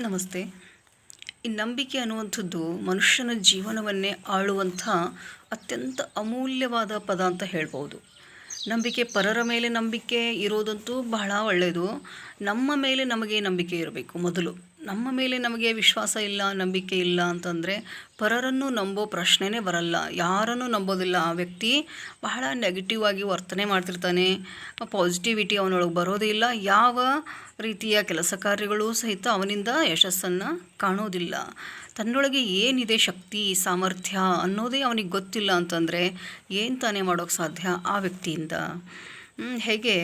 ನಮಸ್ತೆ. ಈ ನಂಬಿಕೆ ಅನ್ನುವಂಥದ್ದು ಮನುಷ್ಯನ ಜೀವನವನ್ನೇ ಆಳುವಂಥ ಅತ್ಯಂತ ಅಮೂಲ್ಯವಾದ ಪದ ಅಂತ ಹೇಳ್ಬೋದು. ನಂಬಿಕೆ ಪರರ ಮೇಲೆ ನಂಬಿಕೆ ಇರೋದಂತೂ ಬಹಳ ಒಳ್ಳೆಯದು ನಮ್ಮ ಮೇಲೆ ನಮಗೆ ನಂಬಿಕೆ ಇರಬೇಕು ಮೊದಲು. ನಮ್ಮ ಮೇಲೆ ನಮಗೆ ವಿಶ್ವಾಸ ಇಲ್ಲ, ನಂಬಿಕೆ ಇಲ್ಲ ಅಂತಂದರೆ ಪರರನ್ನು ನಂಬೋ ಪ್ರಶ್ನೆನೇ ಬರಲ್ಲ. ಯಾರನ್ನು ನಂಬೋದಿಲ್ಲ? ಆ ವ್ಯಕ್ತಿ ಬಹಳ ನೆಗೆಟಿವ್ ಆಗಿ ವರ್ತನೆ ಮಾಡ್ತಿರ್ತಾನೆ. ಪಾಸಿಟಿವಿಟಿ ಅವನೊಳಗೆ ಬರೋದೇ ಇಲ್ಲ. ಯಾವ ರೀತಿಯ ಕೆಲಸ ಕಾರ್ಯಗಳು ಸಹಿತ ಅವನಿಂದ ಯಶಸ್ಸನ್ನು ಕಾಣೋದಿಲ್ಲ. ತನ್ನೊಳಗೆ ಏನಿದೆ ಶಕ್ತಿ, ಸಾಮರ್ಥ್ಯ ಅನ್ನೋದೇ ಅವನಿಗೆ ಗೊತ್ತಿಲ್ಲ ಅಂತಂದರೆ ಏನು ತಾನೇ ಮಾಡೋಕ್ಕೆ ಸಾಧ್ಯ ಆ ವ್ಯಕ್ತಿಯಿಂದ? ಹೇಗೆ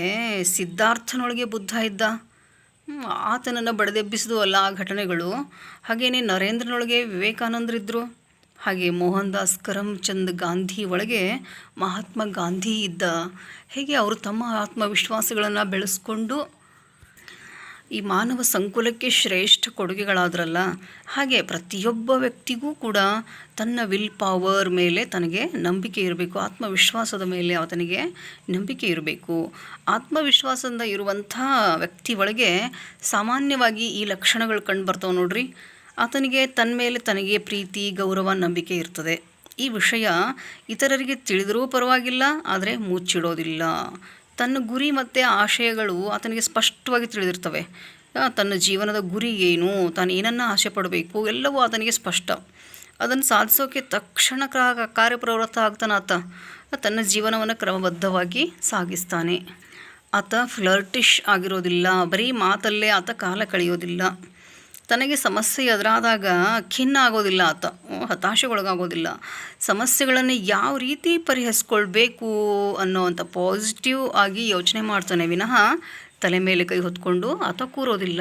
ಸಿದ್ಧಾರ್ಥನೊಳಗೆ ಬುದ್ಧ ಇದ್ದ? ಆತನನ್ನು ಬಡದೆಬ್ಬಿಸಿದು ಅಲ್ಲ ಆ ಘಟನೆಗಳು. ಹಾಗೆಯೇ ನರೇಂದ್ರನೊಳಗೆ ವಿವೇಕಾನಂದರಿದ್ದರು ಹಾಗೆ ಮೋಹನ್ ದಾಸ್ ಕರಮ್ಚಂದ್ ಗಾಂಧಿ ಒಳಗೆ ಮಹಾತ್ಮ ಗಾಂಧಿ ಇದ್ದ. ಹೇಗೆ ಅವರು ತಮ್ಮ ಆತ್ಮವಿಶ್ವಾಸಗಳನ್ನು ಬೆಳೆಸ್ಕೊಂಡು ಈ ಮಾನವ ಸಂಕುಲಕ್ಕೆ ಶ್ರೇಷ್ಠ ಕೊಡುಗೆಗಳಾದ್ರಲ್ಲ, ಹಾಗೆ ಪ್ರತಿಯೊಬ್ಬ ವ್ಯಕ್ತಿಗೂ ಕೂಡ ತನ್ನ ವಿಲ್ ಪವರ್ ಮೇಲೆ ತನಗೆ ನಂಬಿಕೆ ಇರಬೇಕು, ಆತ್ಮವಿಶ್ವಾಸದ ಮೇಲೆ ಆತನಿಗೆ ನಂಬಿಕೆ ಇರಬೇಕು. ಆತ್ಮವಿಶ್ವಾಸದಿಂದ ಇರುವಂಥ ವ್ಯಕ್ತಿ ಒಳಗೆ ಸಾಮಾನ್ಯವಾಗಿ ಈ ಲಕ್ಷಣಗಳು ಕಂಡು ಬರ್ತಾವೆ ನೋಡ್ರಿ. ಆತನಿಗೆ ತನ್ನ ಮೇಲೆ ತನಗೆ ಪ್ರೀತಿ, ಗೌರವ, ನಂಬಿಕೆ ಇರ್ತದೆ. ಈ ವಿಷಯ ಇತರರಿಗೆ ತಿಳಿದರೂ ಪರವಾಗಿಲ್ಲ, ಆದರೆ ಮುಚ್ಚಿಡೋದಿಲ್ಲ ತನ್ನ ಗುರಿ ಮತ್ತು ಆಶಯಗಳು ಆತನಿಗೆ ಸ್ಪಷ್ಟವಾಗಿ ತಿಳಿದಿರ್ತವೆ. ತನ್ನ ಜೀವನದ ಗುರಿ ಏನು, ತಾನು ಏನನ್ನು ಆಸೆ ಪಡಬೇಕು, ಎಲ್ಲವೂ ಆತನಿಗೆ ಸ್ಪಷ್ಟ. ಅದನ್ನು ಸಾಧಿಸೋಕೆ ತಕ್ಷಣ ಕಾರ್ಯಪ್ರವೃತ್ತ ಆಗ್ತಾನೆ ಆತ. ತನ್ನ ಜೀವನವನ್ನು ಕ್ರಮಬದ್ಧವಾಗಿ ಸಾಗಿಸ್ತಾನೆ. ಆತ ಫ್ಲರ್ಟಿಶ್ ಆಗಿರೋದಿಲ್ಲ, ಬರೀ ಮಾತಲ್ಲೇ ಆತ ಕಾಲ ಕಳೆಯೋದಿಲ್ಲ. ತನಗೆ ಸಮಸ್ಯೆ ಎದುರಾದಾಗ ಖಿನ್ನ ಆಗೋದಿಲ್ಲ, ಆತ ಹತಾಶೆಗೊಳಗಾಗೋದಿಲ್ಲ. ಸಮಸ್ಯೆಗಳನ್ನು ಯಾವ ರೀತಿ ಪರಿಹರಿಸ್ಕೊಳ್ಬೇಕು ಅನ್ನೋವಂಥ ಪಾಸಿಟಿವ್ ಆಗಿ ಯೋಚನೆ ಮಾಡ್ತಾನೆ. ವಿನಃ ತಲೆ ಮೇಲೆ ಕೈ ಹೊತ್ಕೊಂಡು ಆತ ಕೂರೋದಿಲ್ಲ.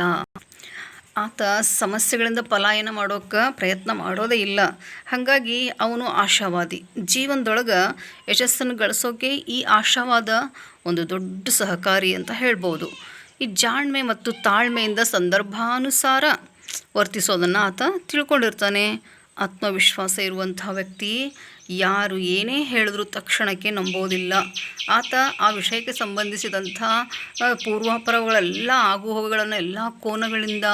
ಆತ ಸಮಸ್ಯೆಗಳಿಂದ ಪಲಾಯನ ಮಾಡೋಕೆ ಪ್ರಯತ್ನ ಮಾಡೋದೇ ಇಲ್ಲ. ಹಾಗಾಗಿ ಅವನು ಆಶಾವಾದಿ. ಜೀವನದೊಳಗೆ ಯಶಸ್ಸನ್ನು ಗಳಿಸೋಕೆ ಈ ಆಶಾವಾದ ಒಂದು ದೊಡ್ಡ ಸಹಕಾರಿ ಅಂತ ಹೇಳ್ಬೋದು. ಈ ಜಾಣ್ಮೆ ಮತ್ತು ತಾಳ್ಮೆಯಿಂದ ಸಂದರ್ಭಾನುಸಾರ ವರ್ತಿಸೋದನ್ನು ಆತ ತಿಳ್ಕೊಂಡಿರ್ತಾನೆ. ಆತ್ಮವಿಶ್ವಾಸ ಇರುವಂಥ ವ್ಯಕ್ತಿ ಯಾರು ಏನೇ ಹೇಳಿದ್ರೂ ತಕ್ಷಣಕ್ಕೆ ನಂಬೋದಿಲ್ಲ. ಆತ ಆ ವಿಷಯಕ್ಕೆ ಸಂಬಂಧಿಸಿದಂಥ ಪೂರ್ವಾಪರಗಳೆಲ್ಲ, ಆಗುಹೋಗುಗಳನ್ನು ಎಲ್ಲ ಕೋನಗಳಿಂದ,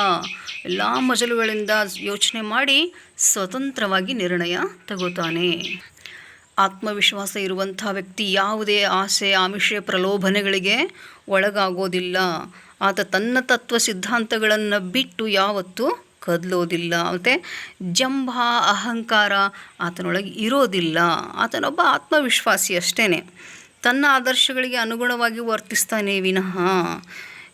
ಎಲ್ಲ ಮಜಲುಗಳಿಂದ ಯೋಚನೆ ಮಾಡಿ ಸ್ವತಂತ್ರವಾಗಿ ನಿರ್ಣಯ ತಗೋತಾನೆ. ಆತ್ಮವಿಶ್ವಾಸ ಇರುವಂಥ ವ್ಯಕ್ತಿ ಯಾವುದೇ ಆಸೆ, ಆಮಿಷ, ಪ್ರಲೋಭನೆಗಳಿಗೆ ಒಳಗಾಗೋದಿಲ್ಲ. ಆತ ತನ್ನ ತತ್ವ ಸಿದ್ಧಾಂತಗಳನ್ನು ಬಿಟ್ಟು ಯಾವತ್ತೂ ಕದಲೋದಿಲ್ಲ. ಮತ್ತು ಜಂಭ ಅಹಂಕಾರ ಆತನೊಳಗೆ ಇರೋದಿಲ್ಲ. ಆತನೊಬ್ಬ ಆತ್ಮವಿಶ್ವಾಸಿ ಅಷ್ಟೇ ತನ್ನ ಆದರ್ಶಗಳಿಗೆ ಅನುಗುಣವಾಗಿ ವರ್ತಿಸ್ತಾನೆ ವಿನಃ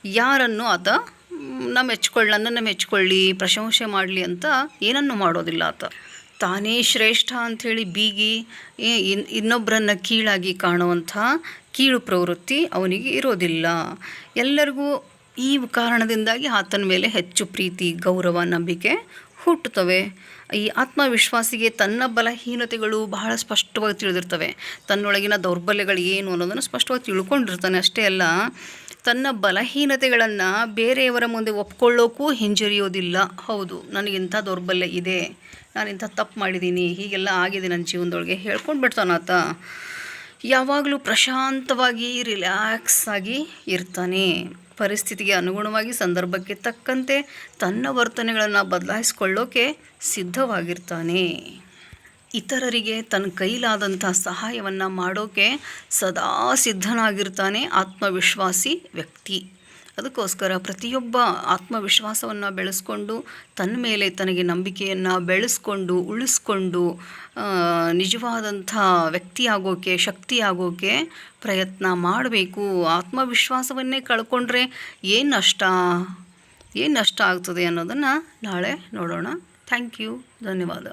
ಯಾರನ್ನು ಆತ ನಮ್ಮ ಮೆಚ್ಕೊಳ್ಳಿ, ನನ್ನನ್ನು ಮೆಚ್ಕೊಳ್ಳಿ, ಪ್ರಶಂಸೆ ಮಾಡಲಿ ಅಂತ ಏನನ್ನು ಮಾಡೋದಿಲ್ಲ ಆತ. ತಾನೇ ಶ್ರೇಷ್ಠ ಅಂಥೇಳಿ ಬೀಗಿ ಇನ್ ಇನ್ನೊಬ್ಬರನ್ನು ಕೀಳಾಗಿ ಕಾಣುವಂಥ ಕೀಳು ಪ್ರವೃತ್ತಿ ಅವನಿಗೆ ಇರೋದಿಲ್ಲ. ಎಲ್ಲರಿಗೂ ಈ ಕಾರಣದಿಂದಾಗಿ ಆತನ ಮೇಲೆ ಹೆಚ್ಚು ಪ್ರೀತಿ, ಗೌರವ, ನಂಬಿಕೆ ಹುಟ್ಟುತ್ತವೆ. ಈ ಆತ್ಮವಿಶ್ವಾಸಿಗೆ ತನ್ನ ಬಲಹೀನತೆಗಳು ಬಹಳ ಸ್ಪಷ್ಟವಾಗಿ ತಿಳಿದಿರ್ತವೆ. ತನ್ನೊಳಗಿನ ದೌರ್ಬಲ್ಯಗಳು ಏನು ಅನ್ನೋದನ್ನು ಸ್ಪಷ್ಟವಾಗಿ ತಿಳ್ಕೊಂಡಿರ್ತಾನೆ ಅಷ್ಟೇ ಅಲ್ಲ, ತನ್ನ ಬಲಹೀನತೆಗಳನ್ನು ಬೇರೆಯವರ ಮುಂದೆ ಒಪ್ಕೊಳ್ಳೋಕ್ಕೂ ಹಿಂಜರಿಯೋದಿಲ್ಲ. ಹೌದು ನನಗಿಂಥ ದೌರ್ಬಲ್ಯ ಇದೆ. ನಾನು ಇಂಥ ತಪ್ಪು ಮಾಡಿದ್ದೀನಿ. ಹೀಗೆಲ್ಲ ಆಗಿದೆ ನನ್ನ ಜೀವನದೊಳಗೆ ಹೇಳ್ಕೊಂಡು ಬಿಡ್ತಾನಾತ ಯಾವಾಗಲೂ ಪ್ರಶಾಂತವಾಗಿ ರಿಲ್ಯಾಕ್ಸ್ ಆಗಿ ಇರ್ತಾನೆ. ಪರಿಸ್ಥಿತಿಗೆ ಅನುಗುಣವಾಗಿ ಸಂದರ್ಭಕ್ಕೆ ತಕ್ಕಂತೆ ತನ್ನ ವರ್ತನೆಗಳನ್ನು ಬದಲಾಯಿಸ್ಕೊಳ್ಳೋಕೆ ಸಿದ್ಧವಾಗಿರ್ತಾನೆ. ಇತರರಿಗೆ ತನ್ನ ಕೈಲಾದಂಥ ಸಹಾಯವನ್ನು ಮಾಡೋಕೆ ಸದಾ ಸಿದ್ಧನಾಗಿರ್ತಾನೆ ಆತ್ಮವಿಶ್ವಾಸಿ ವ್ಯಕ್ತಿ. ಅದಕ್ಕೋಸ್ಕರ ಪ್ರತಿಯೊಬ್ಬ ಆತ್ಮವಿಶ್ವಾಸವನ್ನು ಬೆಳೆಸ್ಕೊಂಡು ತನ್ನ ಮೇಲೆ ತನಗೆ ನಂಬಿಕೆಯನ್ನು ಬೆಳೆಸ್ಕೊಂಡು, ಉಳಿಸ್ಕೊಂಡು ನಿಜವಾದಂಥ ವ್ಯಕ್ತಿಯಾಗೋಕೆ, ಶಕ್ತಿಯಾಗೋಕೆ ಪ್ರಯತ್ನ ಮಾಡಬೇಕು. ಆತ್ಮವಿಶ್ವಾಸವನ್ನೇ ಕಳ್ಕೊಂಡ್ರೆ ಏನು ನಷ್ಟ? ಏನು ನಷ್ಟ ಆಗ್ತದೆ ಅನ್ನೋದನ್ನು ನಾಳೆ ನೋಡೋಣ. ಥ್ಯಾಂಕ್ ಯು ಧನ್ಯವಾದ.